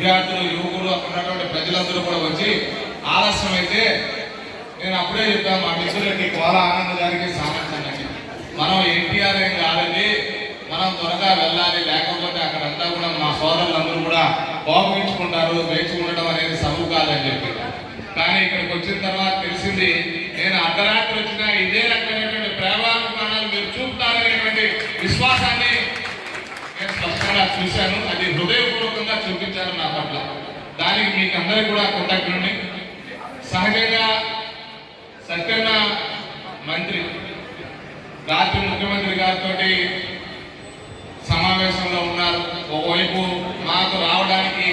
విద్యార్థులు యువకులు అక్కడ ఉన్నటువంటి ప్రజలందరూ కూడా వచ్చి ఆలస్యం అయితే నేను అప్పుడే చెప్పాను మా మిత్రులకి కోల ఆనంద్ గారికి సామర్థ్యానికి. మనం ఎన్టీఆర్ ఏం కాదండి మనం త్వరగా వెళ్ళాలి లేకపోతే అక్కడంతా కూడా మా సోదరులందరూ కూడా బాగుంచుకుంటారు వేచి ఉండడం అనేది సబు కాదని చెప్పి. కానీ ఇక్కడికి వచ్చిన తర్వాత తెలిసింది నేను అర్ధరాత్రి వచ్చిన ఇదే రకమైనటువంటి ప్రేమాభిమానాలు మీరు చూపుతారనేటువంటి విశ్వాసాన్ని స్పష్టంగా చూశాను. అది హృదయపూర్వకంగా చూపించారు నా పట్ల. దానికి మీకు అందరికీ కూడా కృతజ్ఞుడిని సహజంగా సత్యన్న మంత్రి రాత్రి ముఖ్యమంత్రి గారితో సమావేశంలో ఉన్నారు. ఒకవైపు మాకు రావడానికి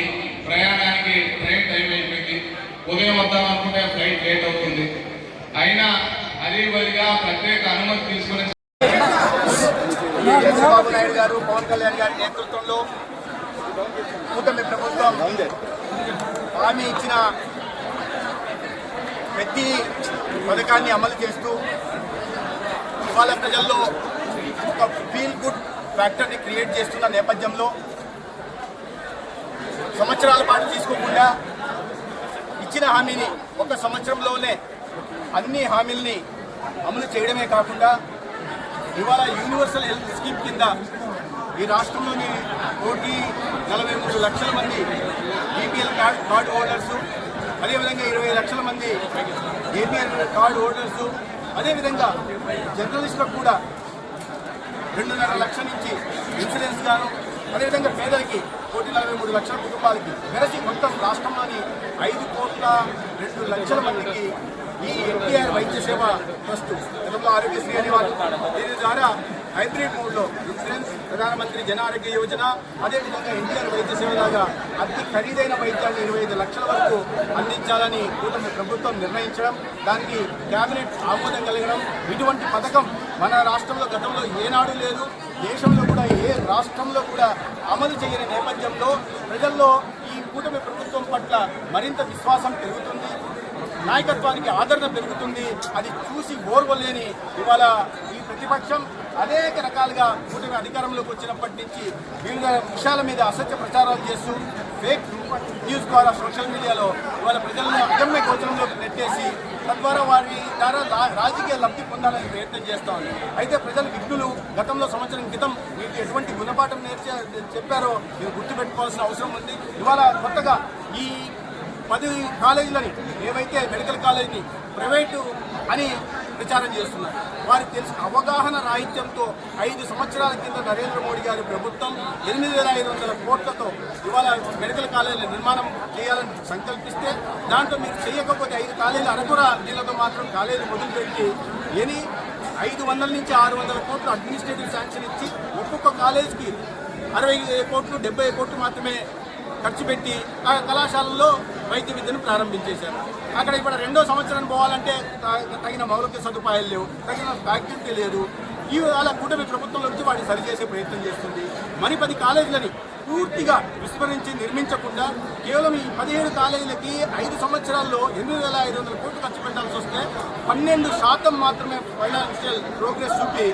ప్రయాణానికి ట్రైన్ టైం అయిపోయింది. ఉదయం వద్దాం అనుకుంటే ఫ్లైట్ లేట్ అవుతుంది. అయినా అదే వదిగా ప్రత్యేక అనుమతి తీసుకునే చంద్రబాబు నాయుడు గారు పవన్ కళ్యాణ్ గారి నేతృత్వంలో కూటమి ప్రభుత్వం హామీ ఇచ్చిన ప్రతి పథకాన్ని అమలు చేస్తూ ఇవాళ ప్రజల్లో ఒక ఫీల్ గుడ్ ఫ్యాక్టర్ని క్రియేట్ చేస్తున్న నేపథ్యంలో సంవత్సరాల పాటు తీసుకోకుండా ఇచ్చిన హామీని ఒక సంవత్సరంలోనే అన్ని హామీల్ని అమలు చేయడమే కాకుండా ఇవాళ యూనివర్సల్ హెల్త్ స్కీమ్ కింద ఈ రాష్ట్రంలోని కోటి నలభై మూడు లక్షల మంది బీపీఎల్ కార్డ్ కార్డు హోల్డర్సు అదేవిధంగా ఇరవై లక్షల మంది ఏపీఎల్ కార్డు హోల్డర్సు అదేవిధంగా జర్నలిస్టులకు కూడా రెండున్నర లక్షల నుంచి ఇన్సూరెన్స్ గాను అదేవిధంగా పేదలకి కోటి నలభై మూడు లక్షల కుటుంబాలకి వెరసి మొత్తం రాష్ట్రంలోని ఐదు కోట్ల రెండు లక్షల మందికి ఈ ఎన్టీఆర్ వైద్య సేవ ట్రస్ట్ గతంలో ఆరోగ్యశ్రీ అనేవారు దీని ద్వారా హైబ్రిడ్ మోడ్లో ఇన్సూరెన్స్ ప్రధానమంత్రి జన ఆరోగ్య యోజన అదేవిధంగా ఎన్టీఆర్ వైద్య సేవ లాగా అతి ఖరీదైన వైద్యాన్ని ఇరవై ఐదు లక్షల వరకు అందించాలని కూటమి ప్రభుత్వం నిర్ణయించడం దానికి కేబినెట్ ఆమోదం కలగడం ఇటువంటి పథకం మన రాష్ట్రంలో గతంలో ఏనాడు లేదు దేశంలో కూడా ఏ రాష్ట్రంలో కూడా అమలు చేయని నేపథ్యంలో ప్రజల్లో ఈ కూటమి ప్రభుత్వం పట్ల మరింత విశ్వాసం పెరుగుతుంది. నాయకత్వానికి ఆదరణ పెరుగుతుంది. అది చూసి ఓర్వలేని ఇవాళ ఈ ప్రతిపక్షం అనేక రకాలుగా కూటమి అధికారంలోకి వచ్చినప్పటి నుంచి వివిధ విషయాల మీద అసత్య ప్రచారాలు చేస్తూ ఫేక్ న్యూస్ ద్వారా సోషల్ మీడియాలో ఇవాళ ప్రజలను అగమ్య గోచరంలోకి నెట్టేసి తద్వారా వారి ద్వారా రాజకీయ లబ్ధి పొందాలని ప్రయత్నం చేస్తా ఉంది. అయితే ప్రజలు విఘ్నులు. గతంలో సంవత్సరం క్రితం మీకు ఎటువంటి గుణపాఠం నేర్చే చెప్పారో మీరు గుర్తుపెట్టుకోవాల్సిన అవసరం ఉంది. ఇవాళ కొత్తగా ఈ పది కాలేజీలని ఏవైతే మెడికల్ కాలేజీని ప్రైవేటు అని ప్రచారం చేస్తున్నారు వారికి తెలిసిన అవగాహన రాహిత్యంతో ఐదు సంవత్సరాల కింద నరేంద్ర మోడీ గారి ప్రభుత్వం ఎనిమిది వేల ఐదు వందల కోట్లతో ఇవాళ మెడికల్ కాలేజీల నిర్మాణం చేయాలని సంకల్పిస్తే దాంట్లో మీరు చేయకపోతే ఐదు కాలేజీలు అరకుర నీళ్ళతో మాత్రం కాలేజీ మొదలుపెట్టి ఎని ఐదు వందల నుంచి ఆరు వందల కోట్లు అడ్మినిస్ట్రేటివ్ శాంక్షన్ ఇచ్చి ఒక్కొక్క కాలేజీకి అరవై కోట్లు డెబ్బై కోట్లు మాత్రమే ఖర్చు పెట్టి ఆ కళాశాలల్లో వైద్య విద్యను ప్రారంభించేశారు. అక్కడ ఇప్పుడు రెండో సంవత్సరానికి పోవాలంటే తగిన మౌలిక సదుపాయాలు లేవు తగిన ఫ్యాకల్టీ లేదు. ఈ విధాల కూటమి ప్రభుత్వంలో నుంచి వాటిని సరిచేసే ప్రయత్నం చేస్తుంది. మరి పది కాలేజీలని పూర్తిగా విస్మరించి నిర్మించకుండా కేవలం ఈ పదిహేడు కాలేజీలకి ఐదు సంవత్సరాల్లో ఎనిమిది వేల ఐదు వందల కోట్లు ఖర్చు పెట్టాల్సి వస్తే పన్నెండు శాతం మాత్రమే ఫైనాన్షియల్ ప్రోగ్రెస్ చూపి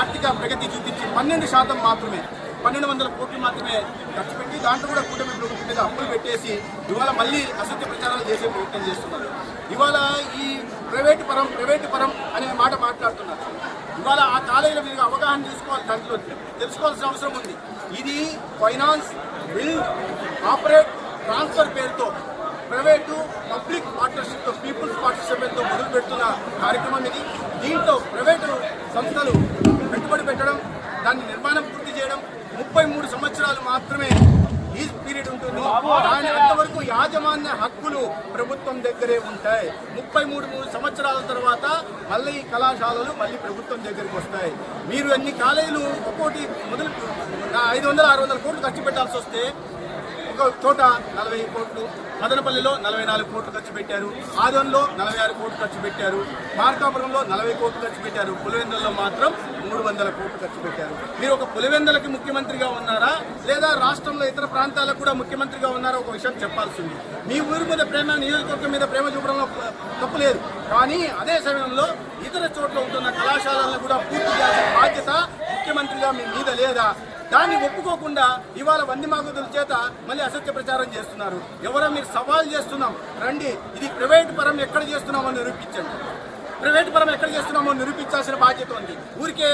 ఆర్థిక ప్రగతి చూపించి పన్నెండు శాతం మాత్రమే పన్నెండు వందల కోట్లు మాత్రమే ఖర్చు పెట్టి దాంట్లో కూడా కూటమి ప్రభుత్వం మీద అప్పులు పెట్టేసి ఇవాళ మళ్ళీ అసత్య ప్రచారాలు చేసే ప్రయత్నం చేస్తున్నారు. ఇవాళ ఈ ప్రైవేటు పరం ప్రైవేటు పరం అనే మాట మాట్లాడుతున్నారు. ఇవాళ ఆ కాలేజీల మీద అవగాహన తీసుకోవాలి దాంట్లో. తెలుసుకోవాల్సిన అవసరం ఉంది. ఇది ఫైనాన్స్ బిల్డ్ ఆపరేట్ ట్రాన్స్ఫర్ పేరుతో ప్రైవేటు పబ్లిక్ పార్ట్నర్షిప్తో పీపుల్స్ పార్ట్నర్షిప్తో మొదలు పెడుతున్న కార్యక్రమం ఇది. దీంట్లో ప్రైవేటు సంస్థలు పెట్టుబడి పెట్టడం దాని నిర్మాణం పూర్తి చేయడం ముప్పై మూడు సంవత్సరాలు మాత్రమే లీజ్ పీరియడ్ ఉంటుంది. దాని అంతవరకు యాజమాన్య హక్కులు ప్రభుత్వం దగ్గరే ఉంటాయి. ముప్పై మూడు మూడు సంవత్సరాల తర్వాత మళ్ళీ ఈ కళాశాలలు మళ్ళీ ప్రభుత్వం దగ్గరికి వస్తాయి. మీరు అన్ని కాలేజీలు ఒక్కోటి మొదలు ఐదు వందల ఆరు వందల కోట్లు ఖర్చు పెట్టాల్సి వస్తే చోట నలభై కోట్లు. మదనపల్లిలో నలభై నాలుగు కోట్లు ఖర్చు పెట్టారు. ఆదంలో నలభై ఆరు కోట్లు ఖర్చు పెట్టారు. మార్కాపురంలో నలభై కోట్లు ఖర్చు పెట్టారు. పులివెందులలో మాత్రం మూడు వందల కోట్లు ఖర్చు పెట్టారు. మీరు ఒక పులివెందులకి ముఖ్యమంత్రిగా ఉన్నారా? లేదా రాష్ట్రంలో ఇతర ప్రాంతాలకు కూడా ముఖ్యమంత్రిగా ఉన్నారా? ఒక విషయం చెప్పాల్సింది. మీ ఊరి మీద ప్రేమ నియోజకవర్గం మీద ప్రేమ చూపడంలో తప్పు లేదు. కానీ అదే సమయంలో ఇతర చోట్ల ఉంటున్న కళాశాలలను కూడా పూర్తి చేయాల్సిన బాధ్యత ముఖ్యమంత్రిగా మీ మీద లేదా? దాన్ని ఒప్పుకోకుండా ఇవాళ వంది మాగుదుల చేత మళ్ళీ అసత్య ప్రచారం చేస్తున్నారు. ఎవరో మీరు సవాల్ చేస్తున్నాం. రండి ఇది ప్రైవేట్ పరం ఎక్కడ చేస్తున్నామో నిరూపించండి. ప్రైవేట్ పరం ఎక్కడ చేస్తున్నామో నిరూపించాల్సిన బాధ్యత ఉంది. ఊరికే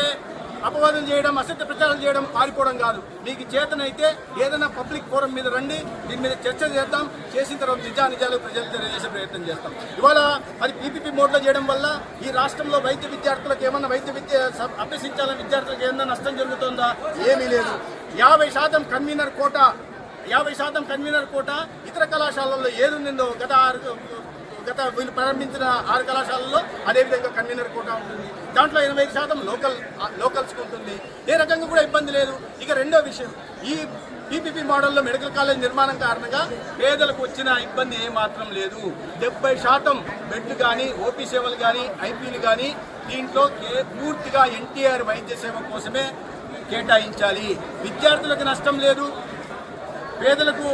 అపవాదం చేయడం అసత్య ప్రచారం చేయడం పారిపోవడం కాదు. మీకు చేతనైతే ఏదైనా పబ్లిక్ ఫోరం మీద రండి దీని మీద చర్చ చేద్దాం చేసిన తర్వాత నిజా నిజాలు ప్రజలు తెలియజేసే ప్రయత్నం చేస్తాం. ఇవాళ మరి పీపీపీ మోడ్లో చేయడం వల్ల ఈ రాష్ట్రంలో వైద్య విద్యార్థులకు ఏమన్నా వైద్య విద్య అభ్యసించాలని విద్యార్థులకు ఏమన్నా నష్టం జరుగుతుందా? ఏమీ లేదు. యాభై శాతం కన్వీనర్ కోట యాభై శాతం కన్వీనర్ కోట ఇతర కళాశాలల్లో ఏదుందో గత ఆరు గత వీళ్ళు ప్రారంభించిన ఆరు కళాశాలల్లో అదేవిధంగా కన్వీనర్ కూడా ఉంటుంది. దాంట్లో ఎనభై ఐదు శాతం లోకల్ లోకల్స్కి ఉంటుంది. ఏ రకంగా కూడా ఇబ్బంది లేదు. ఇక రెండో విషయం ఈ పీపీపీ మోడల్లో మెడికల్ కాలేజ్ నిర్మాణం కారణంగా పేదలకు వచ్చిన ఇబ్బంది ఏమాత్రం లేదు. డెబ్బై శాతం బెడ్లు కానీ ఓపీ సేవలు కానీ ఐపీలు కానీ దీంట్లో పూర్తిగా ఎన్టీఆర్ వైద్య సేవ కోసమే కేటాయించాలి. విద్యార్థులకు నష్టం లేదు. పేదలకు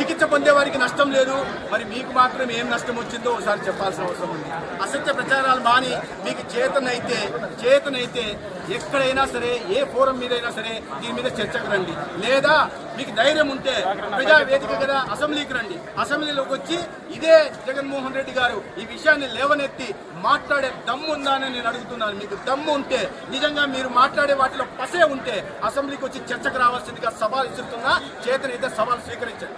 చికిత్స పొందే వారికి నష్టం లేదు. మరి మీకు మాత్రం ఏం నష్టం వచ్చిందో ఒకసారి చెప్పాల్సిన అవసరం ఉంది. అసత్య ప్రచారాలు మాని మీకు చేతనైతే చేతనైతే ఎక్కడైనా సరే ఏ ఫోరం మీదైనా సరే దీని మీద చర్చకు రండి. లేదా మీకు ధైర్యం ఉంటే ప్రజా వేదిక కదా అసెంబ్లీకి రండి. అసెంబ్లీలోకి వచ్చి ఇదే జగన్మోహన్ రెడ్డి గారు ఈ విషయాన్ని లేవనెత్తి మాట్లాడే దమ్ము ఉందా అని నేను అడుగుతున్నాను. మీకు దమ్ము ఉంటే నిజంగా మీరు మాట్లాడే వాటిలో పసే ఉంటే అసెంబ్లీకి వచ్చి చర్చకు రావాల్సిందిగా సవాల్ ఇస్తున్నా చేతనైతే సవాల్ స్వీకరించండి.